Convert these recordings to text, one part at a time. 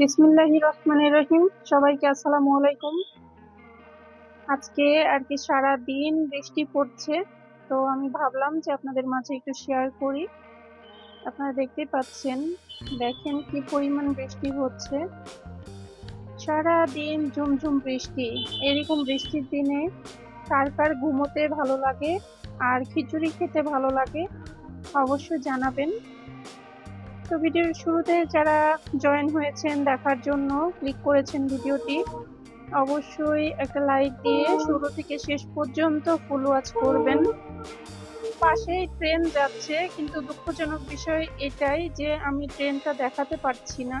বিসমিল্লাহির রহমানির রহিম। সবাইকে আসসালামু আলাইকুম। আজকে আর কি সারা দিন বৃষ্টি পড়ছে, তো আমি ভাবলাম যে আপনাদের মাঝে একটু শেয়ার করি। আপনারা দেখতে পাচ্ছেন, দেখেন কি পরিমাণ বৃষ্টি হচ্ছে। সারা দিন ঝুমঝুম বৃষ্টি, এরকম বৃষ্টির দিনে কার কার ঘুমোতে ভালো লাগে, আর খিচুড়ি খেতে ভালো লাগে, অবশ্যই জানাবেন। তো ভিডিওর শুরুতে যারা জয়েন হয়েছেন দেখার জন্য ক্লিক করেছেন ভিডিওটি, অবশ্যই একটা লাইক দিয়ে শুরু থেকে শেষ পর্যন্ত ফুল ওয়াচ করবেন। পাশেই ট্রেন যাচ্ছে, কিন্তু দুঃখজনক বিষয় এটাই যে আমি ট্রেনটা দেখাতে পারছি না।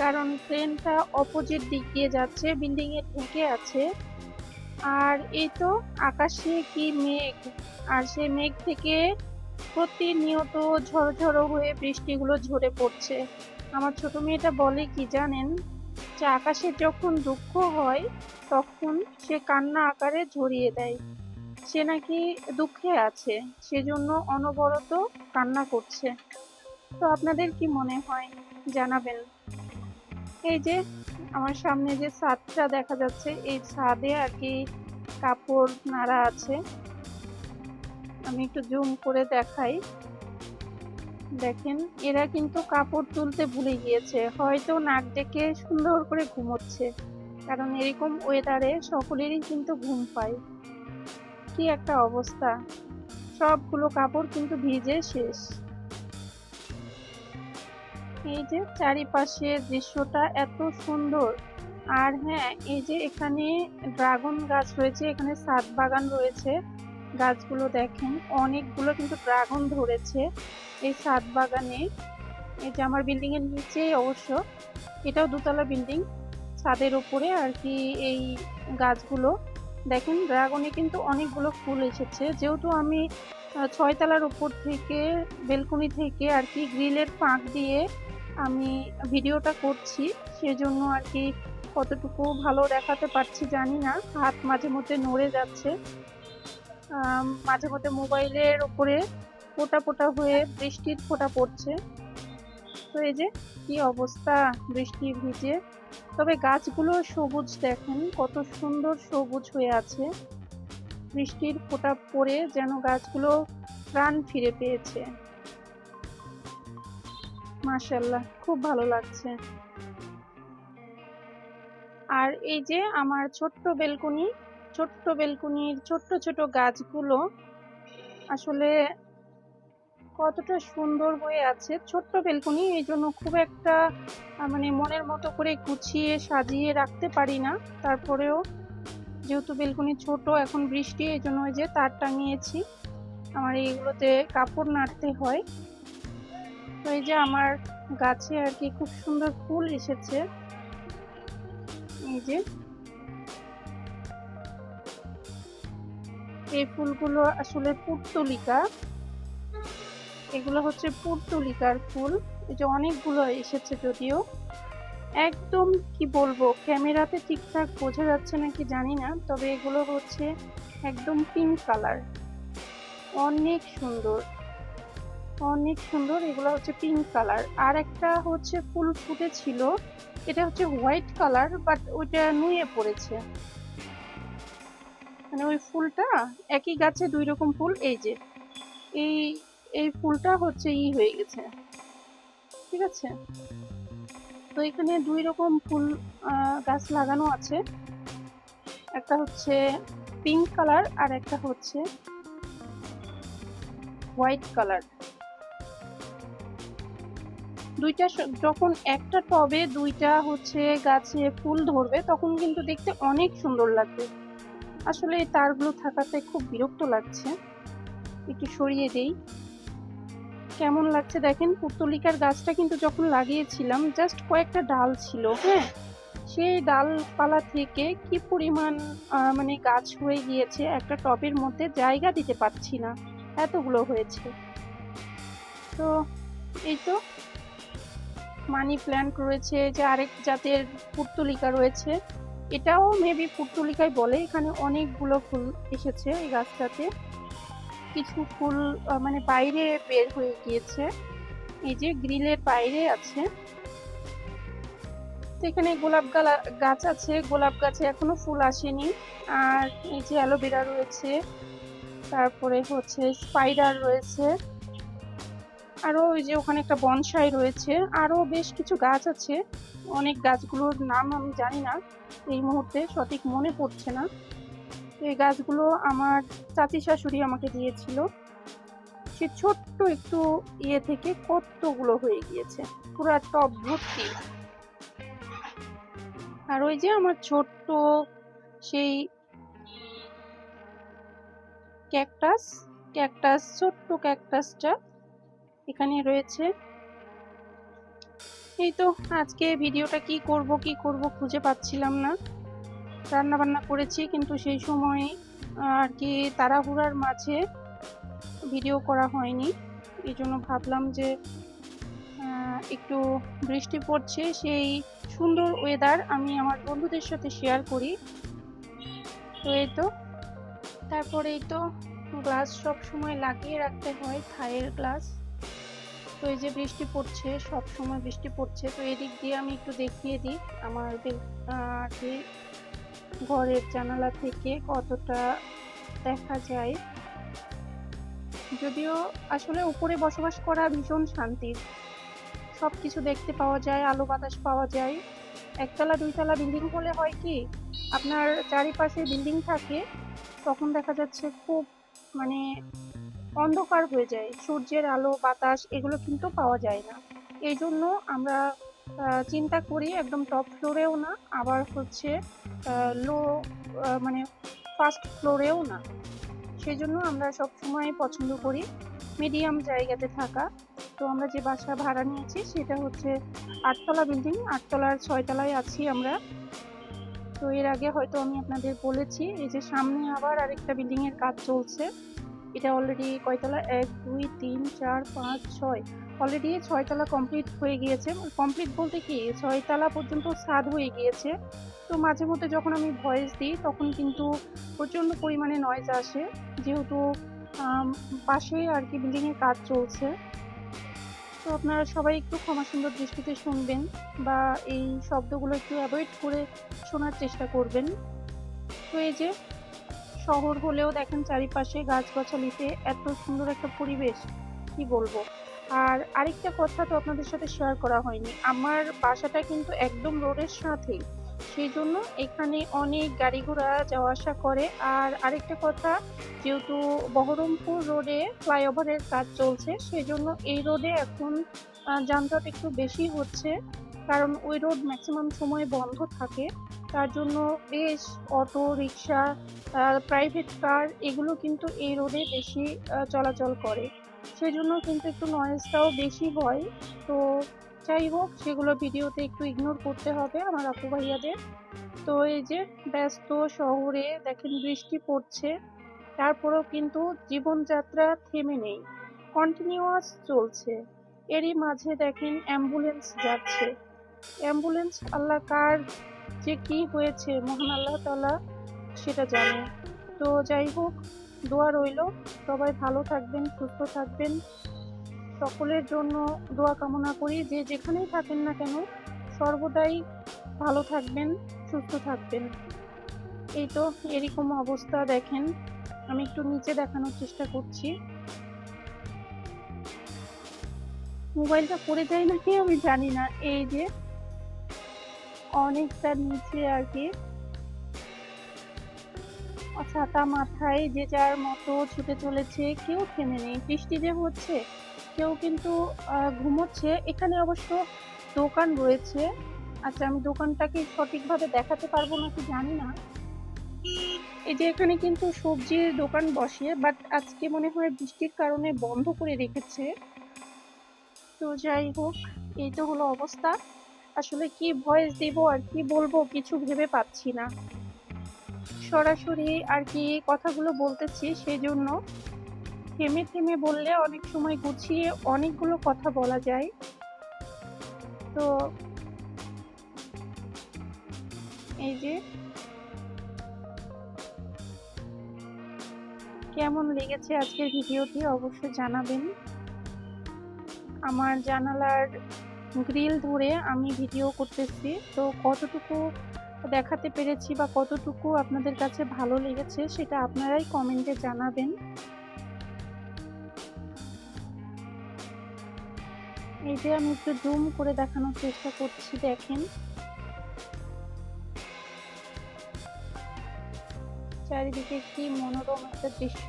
কারণ ট্রেনটা অপোজিট দিক দিয়ে যাচ্ছে বিল্ডিং ঢুকে আছে। আর এই তো আকাশে কি মেঘ, আর সেই মেঘ থেকে প্রতিনিয়ত ঝড় হয়ে বৃষ্টিগুলো ঝরে পড়ছে। আমার ছোট মেয়েটা বলে কি জানেন? যে আকাশে যখন দুঃখ হয়, তখন সে কান্না আকারে ঝরিয়ে দেয়। সে নাকি দুঃখে আছে, সেজন্য অনবরত কান্না করছে। তো আপনাদের কি মনে হয়? জানাবেন। এই যে আমার সামনে যে ছাদটা দেখা যাচ্ছে, এই ছাদে আর কি কাপড় নাড়া আছে। আমি একটু জুম করে দেখাই। দেখেন, এরা কিন্তু কাপড় তুলতে ভুলে গিয়েছে। হয়তো নাক ডেকে সুন্দর করে ঘুমোচ্ছে। কারণ এরকম ওয়েদারে সকলেরই কিন্তু ঘুম পায়। কি একটা অবস্থা। সবগুলো কাপড় কিন্তু ভিজে শেষ। এই যে চারিপাশের দৃশ্যটা এত সুন্দর। আর হ্যাঁ এই যে এখানে ড্রাগন গাছ রয়েছে, এখানে সাত বাগান রয়েছে। গাছগুলো দেখেন, অনেকগুলো কিন্তু ড্রাগন ধরেছে এই সাত বাগানে। এই যে আমার বিল্ডিং এর নিচে অবশ্য, এটাও দুতলা বিল্ডিং, ছাদের উপরে আর কি এই গাছগুলো। দেখেন, ড্রাগনে কিন্তু অনেকগুলো ফুল এসেছে। যেহেতু আমি ছয়তলার উপর থেকে, বেলকনি থেকে আর কি গ্রিলের ফাঁক দিয়ে আমি ভিডিওটা করছি, সেজন্য আর কি কতটুকু ভালো দেখাতে পারছি জানি না। হাত মাঝে মধ্যে নড়ে যাচ্ছে। মাঝে মধ্যে মোবাইলের উপরে ফোটা ফোটা হয়ে বৃষ্টির ফোটা পড়ছে। তো এই যে কি অবস্থা বৃষ্টি ভিজে তবে গাছগুলো সবুজ দেখেন, কত সুন্দর সবুজ হয়ে আছে। বৃষ্টির ফোটা পড়ে যেন গাছগুলো প্রাণ ফিরে পেয়েছে। মাশাল্লাহ খুব ভালো লাগছে। আর এই যে আমার ছোট্ট বেলকনি ছোট্ট বেলকুনির ছোট্ট ছোট গাছগুলো আসলে কতটা সুন্দর হয়ে আছে। ছোট্ট বেলকুনি এই জন্য খুব একটা মানে মনের মতো করে গুছিয়ে সাজিয়ে রাখতে পারি না। তারপরেও যেহেতু বেলকুনি ছোট, এখন বৃষ্টি, এই জন্য ওই যে তার টাঙিয়েছি। আমার এইগুলোতে কাপড় নাড়তে হয়। তো এই যে আমার গাছে আর কি খুব সুন্দর ফুল এসেছে। এই যে এই ফুলগুলো আসলে পুর্তলিকা। এগুলো হচ্ছে পুর্তলিকার ফুল। এই যে অনেকগুলো এসেছে যদিও। একদম কি বলব, ক্যামেরাতে ঠিকঠাক বোঝা যাচ্ছে নাকি জানি না, তবে এগুলো হচ্ছে একদম পিঙ্ক কালার অনেক সুন্দর। অনেক সুন্দর, এগুলো হচ্ছে পিঙ্ক কালার আর একটা হচ্ছে ফুল ফুটেছিল, এটা হচ্ছে হোয়াইট কালার বাট ওইটা নুয়ে পড়েছে। মানে ওই ফুলটা একই গাছে দুই রকম ফুল, এই যে, এই এই ফুলটা হচ্ছে ই হয়ে গেছে, ঠিক আছে? তো এখানে দুই রকম ফুল গাছ লাগানো আছে, একটা হচ্ছে পিঙ্ক কালার আর একটা হচ্ছে হোয়াইট কালার। দুইটা যখন একটা টবে দুইটা হচ্ছে গাছে ফুল ধরবে, তখন কিন্তু দেখতে অনেক সুন্দর লাগবে। আসলে এই তারগুলো থাকাতে খুব বিরক্ত লাগছে। একটু সরিয়ে দেই। কেমন লাগছে দেখেন, পুত্তলিকার গাছটা কিন্তু যখন লাগিয়েছিলাম জাস্ট কয়েকটা ডাল ছিল হ্যাঁ? সেই ডালপালা থেকে কি পরিমাণ মানে গাছ হয়ে গিয়েছে একটা টবের মধ্যে জায়গা দিতে পারছি না। এতগুলো হয়েছে। তো এই তো মানি প্ল্যান্ট রয়েছে, যে আরেক জাতের পুর্তলিকা রয়েছে। এটাও মেবি পুর্তলিকায় বলে, এখানে অনেকগুলো ফুল এসেছে এই গাছটাতে। কিছু ফুল মানে বাইরে বের হয়ে গিয়েছে। এই যে গ্রিলের বাইরে আছে। এখানে গোলাপ গাছ আছে, গোলাপ গাছে এখনও ফুল আসেনি। আর এই যে অ্যালোভেরা রয়েছে। তারপরে হচ্ছে স্পাইডার রয়েছে। আরও ওই যে ওখানে একটা বনসাই রয়েছে, আরও বেশ কিছু গাছ আছে। অনেক গাছগুলোর নাম আমি জানি না, এই মুহূর্তে সঠিক মনে পড়ছে না। এই গাছগুলো আমার চাচি শাশুড়ি আমাকে দিয়েছিল। সে ছোট্ট একটু ইয়ে থেকে কতগুলো হয়ে গিয়েছে, পুরো টব ভর্তি আর ওই যে আমার ছোট্ট সেই ক্যাকটাস ক্যাকটাস, ছোট্ট ক্যাকটাসটা এখানে রয়েছে। এই তো আজকে ভিডিওটা কি করব কি করব খুঁজে পাচ্ছিলাম না। রান্না বান্না করেছি কিন্তু সেই সময় আর কি তাড়াহুড়ার মাঝে ভিডিও করা হয়নি। এই জন্য ভাবলাম যে একটু বৃষ্টি পড়ছে, সেই সুন্দর ওয়েদার আমি আমার বন্ধুদের সাথে শেয়ার করি। তো এই তো তারপরে এই তো গ্লাস সব সময় লাগিয়ে রাখতে হয়, থায়ের গ্লাস তো এই যে বৃষ্টি পড়ছে, সব সময় বৃষ্টি পড়ছে, তো এদিক দিয়ে আমি একটু দেখিয়ে দিই আমার ঘরের জানালা থেকে কতটা দেখা যায়। যদিও আসলে উপরে বসবাস করা ভীষণ শান্তির। সব কিছু দেখতে পাওয়া যায়, আলো বাতাস পাওয়া যায়। একতলা, দুইতলা বিল্ডিং হলে হয় কি, আপনার চারিপাশে বিল্ডিং থাকে, তখন দেখা যাচ্ছে খুব মানে অন্ধকার হয়ে যায়। সূর্যের আলো, বাতাস, এগুলো কিন্তু পাওয়া যায় না। এই জন্য আমরা চিন্তা করি একদম টপ ফ্লোরেও না, আবার হচ্ছে লো মানে ফার্স্ট ফ্লোরেও না। সেই জন্য আমরা সব সময় পছন্দ করি মিডিয়াম জায়গাতে থাকা। তো আমরা যে বাসা ভাড়া নিয়েছি সেটা হচ্ছে আটতলা বিল্ডিং আটতলার ছয়তলায় আছি আমরা। তো এর আগে হয়তো আমি আপনাদের বলেছি, এই যে সামনে আবার আরেকটা বিল্ডিংয়ের কাজ চলছে। এটা অলরেডি কয়তলা? এক, দুই, তিন, চার, পাঁচ, ছয়। অলরেডি ছয়তলা কমপ্লিট হয়ে গিয়েছে। কমপ্লিট বলতে কি? ছয়তলা পর্যন্ত ছাদ হয়ে গিয়েছে। তো মাঝে মধ্যে যখন আমি ভয়েস দিই, তখন কিন্তু প্রচণ্ড পরিমাণে নয়েজ আসে। যেহেতু পাশেই আর কি বিল্ডিং এর কাজ চলছে। তো আপনারা সবাই একটু ক্ষমা সুন্দর দৃষ্টিতে শুনবেন বা এই শব্দগুলো একটু অ্যাভয়েড করে শোনার চেষ্টা করবেন। তো এই যে শহর হলেও দেখেন চারিপাশে গাছগাছালিতে এত সুন্দর একটা পরিবেশ, কি বলব? আর আরেকটা কথা তো আপনাদের সাথে শেয়ার করা হয়নি, আমার বাসাটা কিন্তু একদম রোডের সাথেই। সেই জন্য এখানে অনেক গাড়ি ঘোড়া যাওয়া আসা করে। আর আরেকটা কথা, যেহেতু বহরমপুর রোডে ফ্লাইওভারের কাজ চলছে, সেই জন্য এই রোডে এখন যানজট একটু বেশি হচ্ছে। কারণ ওই রোড ম্যাক্সিমাম সময় বন্ধ থাকে। তার জন্য বেশ অটো, রিক্সা প্রাইভেট কার এগুলো কিন্তু এই রোডে বেশি চলাচল করে। সেই জন্য কিন্তু একটু নয়েজটাও বেশি হয়। তো যাই হোক, সেগুলো ভিডিওতে একটু ইগনোর করতে হবে আমার আপু ভাইয়াদের। তো এই যে ব্যস্ত শহরে দেখেন বৃষ্টি পড়ছে, তারপরেও কিন্তু জীবনযাত্রা থেমে নেই। কন্টিনিউয়াস চলছে। এরই মাঝে দেখেন অ্যাম্বুলেন্স যাচ্ছে। অ্যাম্বুলেন্স আল্লাহ কার যে কি হয়েছে, মহান আল্লাহ তাআলা সেটা জানে। তো যাই হোক, দোয়া রইল। সবাই ভালো থাকবেন, সুস্থ থাকবেন। সকলের জন্য দোয়া কামনা করি। যে যেখানেই থাকেন না কেন, সর্বদাই ভালো থাকবেন, সুস্থ থাকবেন। এই তো এরকম অবস্থা, দেখেন। আমি একটু নিচে দেখানোর চেষ্টা করছি। মোবাইলটা পড়ে যায় নাকি আমি জানি না। এই যে অনেকটা নিচে আর কি। ছাতা মাথায় যে যার মতো ছুটে চলেছে, কেউ থেমে নেই। বৃষ্টি যে হচ্ছে, কেউ কিন্তু ঘুমোচ্ছে। এখানে অবশ্য দোকান রয়েছে। আচ্ছা আমি দোকানটাকে সঠিকভাবে দেখাতে পারব নাকি জানি না। এই যে এখানে কিন্তু সবজির দোকান বসে বাট আজকে মনে হয় বৃষ্টির কারণে বন্ধ করে রেখেছে। তো যাই হোক, এই তো হলো অবস্থা। আসলে কি ভয়েস দেব আর কি বলব কিছু ভেবে পাচ্ছি না। সরাসরি আর কি কথাগুলো বলতেছি সেই জন্য থেমে থেমে বললে অনেক সময় গুছিয়ে অনেকগুলো কথা বলা যায়। তো এই যে কেমন লেগেছে আজকের ভিডিওটি অবশ্যই জানাবেন। আমার জানালার গ্রিল ধরে আমি ভিডিও করতেছি। তো কতটুকু দেখাতে পেরেছি বা কতটুকু আপনাদের কাছে ভালো লেগেছে সেটা আপনারাই কমেন্টে জানাবেন। এই যে আমি একটু জুম করে দেখানোর চেষ্টা করছি, দেখেন। চারিদিকে কি মনোরম একটা দৃশ্য।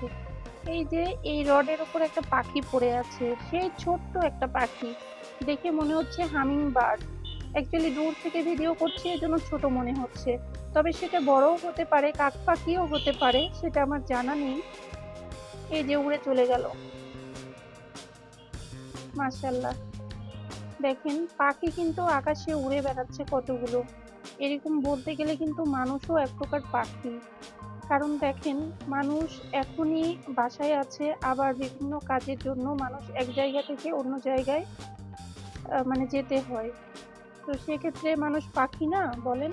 এই যে এই রডের উপর একটা পাখি পড়ে আছে, সেই ছোট্ট একটা পাখি। দেখে মনে হচ্ছে হামিং বার্ড অ্যাকচুয়ালি দূর থেকে ভিডিও করছি, এজন্য ছোট মনে হচ্ছে। তবে সেটা বড়ও হতে পারে কাক পাখিও হতে পারে, সেটা আমার জানা নেই। এই যে উড়ে চলে গেল। মাশাল্লাহ দেখেন, পাখি কিন্তু আকাশে উড়ে বেড়াচ্ছে কতগুলো। এরকম বলতে গেলে কিন্তু মানুষও এক প্রকার পাখি। কারণ দেখেন, মানুষ এখনই বাসায় আছে, আবার বিভিন্ন কাজের জন্য মানুষ এক জায়গা থেকে অন্য জায়গায় মানে যেতে হয়। তো সেক্ষেত্রে মানুষ পাখি না বলেন?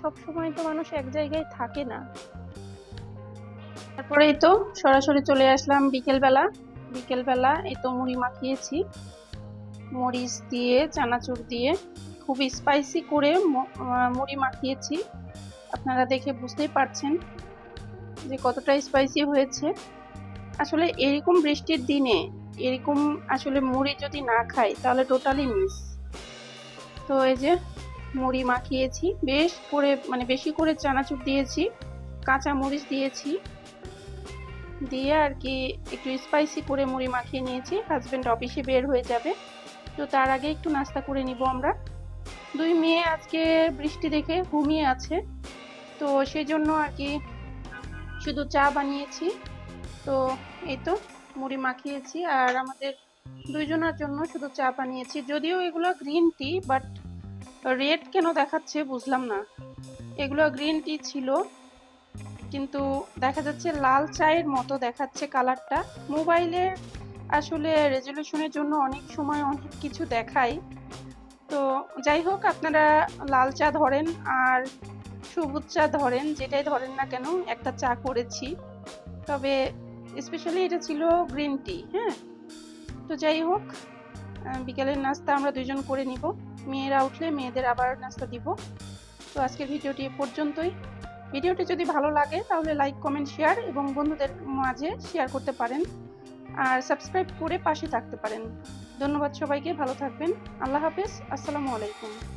সব সময় তো মানুষ এক জায়গায় থাকে না। তারপরেই তো সরাসরি চলে আসলাম বিকেলবেলা। বিকেলবেলা এই তো মুড়ি মাখিয়েছি। মরিচ দিয়ে, চানাচুর দিয়ে খুব স্পাইসি করে মুড়ি মাখিয়েছি। আপনারা দেখে বুঝতেই পারছেন যে কতটা স্পাইসি হয়েছে। আসলে এরকম বৃষ্টির দিনে এরকম আসলে মুড়ি যদি না খাই, তাহলে টোটালি মিস তো এই যে মুড়ি মাখিয়েছি, বেশ করে মানে বেশি করে চানাচুর দিয়েছি, কাঁচা মরিচ দিয়েছি, দিয়ে আর কি একটু স্পাইসি করে মুড়ি মাখিয়ে নিয়েছি হাজব্যান্ড অফিসে বের হয়ে যাবে। তো তার আগে একটু নাস্তা করে নিব আমরা। দুই মেয়ে আজকে বৃষ্টি দেখে ঘুমিয়ে আছে, তো সেই জন্য আর কি শুধু চা বানিয়েছি। তো এই তো মুড়ি মাখিয়েছি আর আমাদের দুইজনের জন্য শুধু চা বানিয়েছি। যদিও এগুলো গ্রিন টি বাট রেড কেন দেখাচ্ছে বুঝলাম না। এগুলো গ্রিন টি ছিল, কিন্তু দেখা যাচ্ছে লাল চায়ের মতো দেখাচ্ছে কালারটা মোবাইলে আসলে রেজলিউশনের জন্য অনেক সময় অনেক কিছু দেখায় তো যাই হোক, আপনারা লাল চা ধরেন আর সবুজ চা ধরেন, যেটাই ধরেন না কেন, একটা চা করেছি। তবে স্পেশালি এটা ছিল গ্রিন টি হ্যাঁ? তো যাই হোক বিকেলের নাস্তা আমরা দুজন করে নিব। মেয়েরা উঠলে মেয়েদের আবার নাস্তা দিব। তো আজকের ভিডিওটি এ পর্যন্তই। ভিডিওটি যদি ভালো লাগে, তাহলে লাইক কমেন্ট শেয়ার এবং বন্ধুদের মাঝে শেয়ার করতে পারেন। আর সাবস্ক্রাইব করে পাশে থাকতে পারেন। ধন্যবাদ সবাইকে, ভালো থাকবেন। আল্লাহ হাফেজ, আসসালামু আলাইকুম।